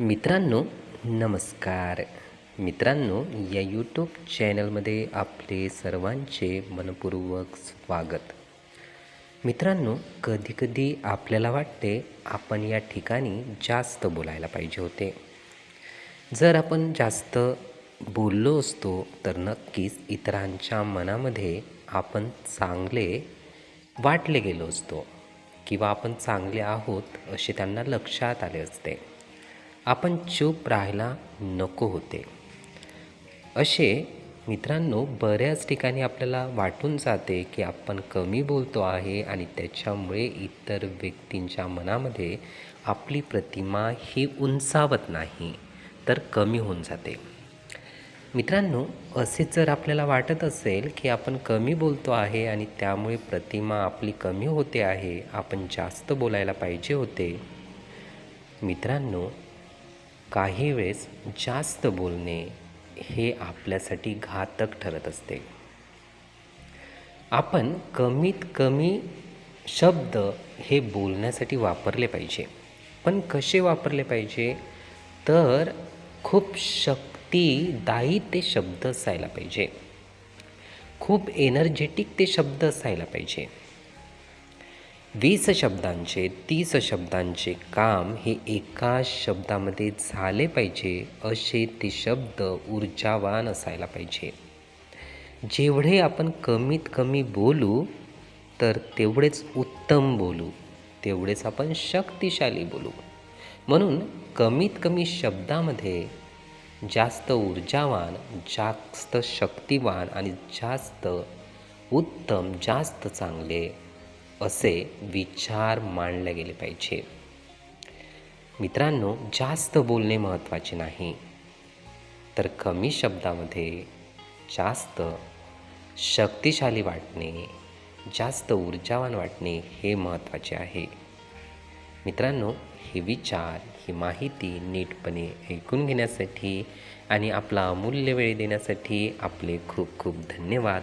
मित्रांनो नमस्कार. मित्रांनो या यूट्यूब चॅनलमध्ये आपले सर्वांचे मनपूर्वक स्वागत. मित्रांनो कधीकधी आपल्याला वाटते आपण या ठिकाणी जास्त बोलायला पाहिजे होते. जर आपण जास्त बोललो असतो तर नक्कीच इतरांच्या मनामध्ये आपण चांगले वाटले गेलो असतो किंवा आपण चांगले आहोत असे त्यांना लक्षात आले असते. आपण चूप राहायला नको होते. असे मित्रांनो बऱ्याच ठिकाणी आपल्याला वाटून जाते की आपण कमी बोलतो आहे आणि त्याच्यामुळे इतर व्यक्तींच्या मनामध्ये आपली प्रतिमा ही उंचावत नाही तर कमी होऊन जाते. मित्रांनो असे जर आपल्याला वाटत असेल की आपण कमी बोलतो आहे आणि त्यामुळे प्रतिमा आपली कमी होते आहे आपण जास्त बोलायला पाहिजे होते. मित्रांनो काही वेळेस जास्त बोलणे हे आपल्यासाठी घातक ठरत असते. आपण कमीत कमी शब्द हे बोलण्यासाठी वापरले पाहिजे. पण कसे वापरले पाहिजे? तर खूप शक्तिदायी ते शब्द असायला पाहिजे. खूप एनर्जेटिक ते शब्द असायला पाहिजे. वीस शब्दांचे तीस शब्दांचे काम हे एका शब्दामध्ये झाले पाहिजे असे ते शब्द ऊर्जावान असायला पाहिजे. जेवढे आपण कमीत कमी बोलू तर तेवढेच उत्तम बोलू तेवढेच आपण शक्तिशाली बोलू. म्हणून कमीत कमी शब्दामध्ये जास्त ऊर्जावान जास्त शक्तिवान आणि जास्त उत्तम जास्त चांगले असे विचार मांडले गेले पाहिजे. मित्रांनो जास्त बोलणे महत्त्वाचे नाही. तर कमी शब्दामध्ये जास्त शक्तिशाली वाटणे जास्त ऊर्जावान वाटणे हे महत्त्वाचे आहे. मित्रांनो हे विचार ही माहिती नीटपणे ऐकून घेण्यासाठी आणि आपला अमूल्य वेळ देण्यासाठी आपले खूप खूप धन्यवाद.